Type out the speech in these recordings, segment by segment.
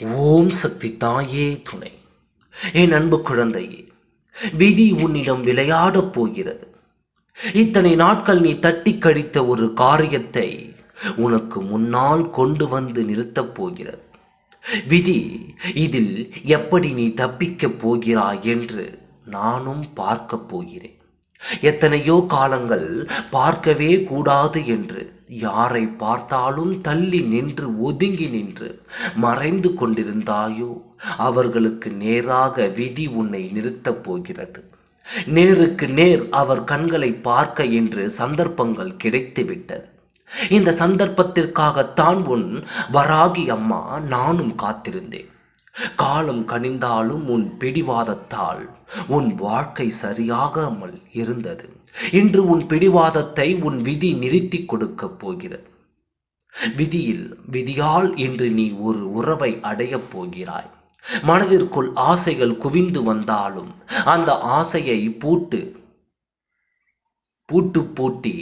ஓம் சக்தி தாயே துணை. என் அன்பு குழந்தையே விதி உன்னிடம் விளையாடப் போகிறது. இத்தனை நாட்கள் நீ தட்டி கழித்த ஒரு காரியத்தை உனக்கு முன்னால் கொண்டு வந்து நிறுத்தப் போகிறது. விதி இதில் எப்படி நீ தப்பிக்கப் போகிறாய் என்று நானும் பார்க்கப் போகிறேன். எத்தனையோ காலங்கள் பார்க்கவே கூடாது என்று. யாரை பார்த்தாலும் தள்ளி நின்று ஒதுங்கி நின்று மறைந்து கொண்டிருந்தாயோ? அவர்களுக்கு நேராக விதி உன்னை நிறுத்தப் போகிறது. நேருக்கு நேர் அவர் கண்களை பார்க்க என்று சந்தர்ப்பங்கள் கிடைத்துவிட்டது. இந்த சந்தர்ப்பத்திற்காகத்தான் உன் வராகி அம்மா நானும் காத்திருந்தேன். காலம் கனிந்தாலும் உன் பிடிவாதத்தால் உன் வாழ்க்கை சரியாகாமல் இருந்தது. இன்று உன் பிடிவாதத்தை உன் விதி நிறுத்தி கொடுக்கப் போகிறது. விதியில் விதியால் இன்று நீ ஒரு உறவை அடையப் போகிறாய். மனதிற்குள் ஆசைகள் குவிந்து வந்தாலும் அந்த ஆசையை பூட்டு பூட்டு பூட்டி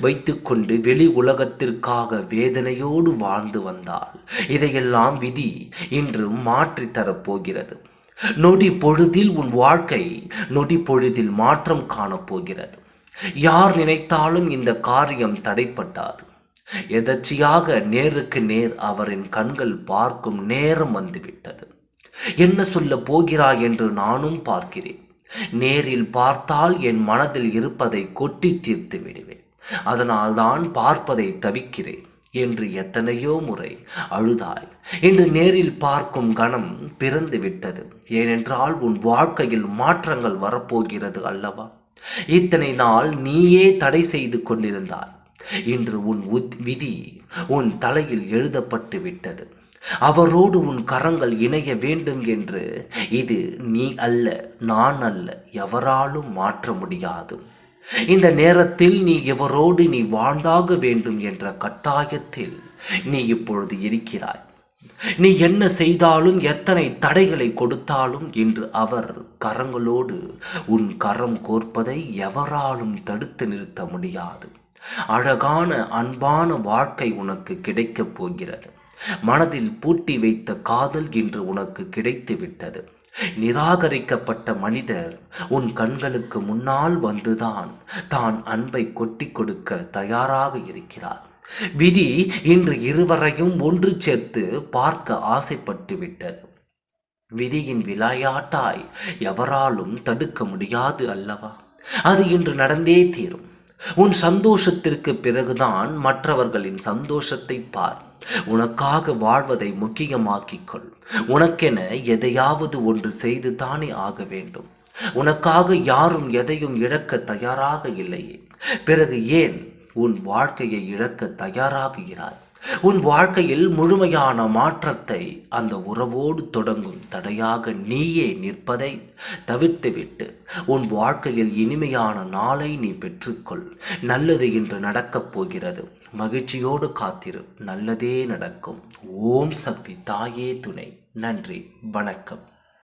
வைத்துக்கொண்டு வெளி உலகத்திற்காக வேதனையோடு வாழ்ந்து வந்தால் இதையெல்லாம் விதி இன்று மாற்றி தரப்போகிறது. நொடி பொழுதில் உன் வாழ்க்கை நொடி பொழுதில் மாற்றம் காணப்போகிறது. யார் நினைத்தாலும் இந்த காரியம் தடைப்பட்டாது. எதர்ச்சியாக நேருக்கு நேர் அவரின் கண்கள் பார்க்கும் நேரம் வந்துவிட்டது. என்ன சொல்ல போகிறாய் என்று நானும் பார்க்கிறேன். நேரில் பார்த்தால் என் மனதில் இருப்பதை கொட்டி தீர்த்து விடுவேன். அதனால்தான் பார்ப்பதை தவிக்கிறேன் என்று எத்தனையோ முறை அழுதாய். இன்று நேரில் பார்க்கும் கணம் பிறந்து விட்டது. ஏனென்றால் உன் வாழ்க்கையில் மாற்றங்கள் வரப்போகிறது அல்லவா? இத்தனை நாள் நீயே தடை செய்து கொண்டிருந்தாய். இன்று உன் விதி உன் தலையில் எழுதப்பட்டு விட்டது. அவரோடு உன் கரங்கள் இணைய வேண்டும் என்று. இது நீ அல்ல நான் அல்ல எவராலும் மாற்ற முடியாது. இந்த நேரத்தில் நீ எவரோடு நீ வாழ்ந்தாக வேண்டும் என்ற கட்டாயத்தில் நீ இப்பொழுது இருக்கிறாய். நீ என்ன செய்தாலும் எத்தனை தடைகளை கொடுத்தாலும் இன்று அவர் கரங்களோடு உன் கரம் கோர்ப்பதை எவராலும் தடுத்து நிறுத்த முடியாது. அழகான அன்பான வாழ்க்கை உனக்கு கிடைக்கப் போகிறது. மனதில் பூட்டி வைத்த காதல் இன்று உனக்கு கிடைத்து விட்டது நிராகரிக்கப்பட்ட மனிதர் உன் கண்களுக்கு முன்னால் வந்துதான் தான் அன்பை கொட்டி கொடுக்க தயாராக இருக்கிறார். விதி இன்று இருவரையும் ஒன்று சேர்த்து பார்க்க ஆசைப்பட்டு விட்டது. விதியின் விளையாட்டாய் எவராலும் தடுக்க முடியாது அல்லவா? அது இன்று நடந்தே தீரும். உன் சந்தோஷத்திற்கு பிறகுதான் மற்றவர்களின் சந்தோஷத்தை பார். உனக்காக வாழ்வதை முக்கியமாக்கிக்கொள் உனக்கென எதையாவது ஒன்று செய்து தானே ஆக வேண்டும். உனக்காக யாரும் எதையும் இழக்க தயாராக இல்லையே. பிறகு ஏன் உன் வாழ்க்கையை இழக்க தயாராகிறாய் உன் வாழ்க்கையில் முழுமையான மாற்றத்தை அந்த உறவோடு தொடங்கும் தடையாக நீயே நிற்பதை தவிர்த்துவிட்டு உன் வாழ்க்கையில் இனிமையான நாளை நீ பெற்றுக்கொள். நல்லது இன்று நடக்கப் போகிறது. மகிழ்ச்சியோடு காத்திரு. நல்லதே நடக்கும். ஓம் சக்தி தாயே துணை. நன்றி. வணக்கம்.